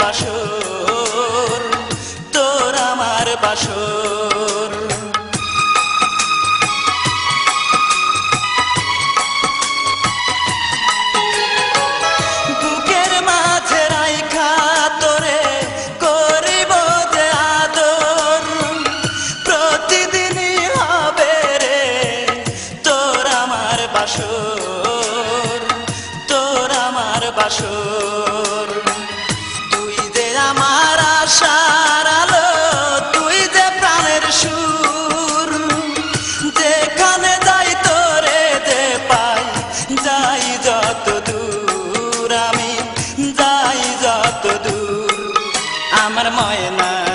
বাসর, তোর আমার বাসর। বুকের মাঝে রাইখা তোরে করিব যে তোর আমার বাসর, তোর আমার বাসর। I'm not amar moyna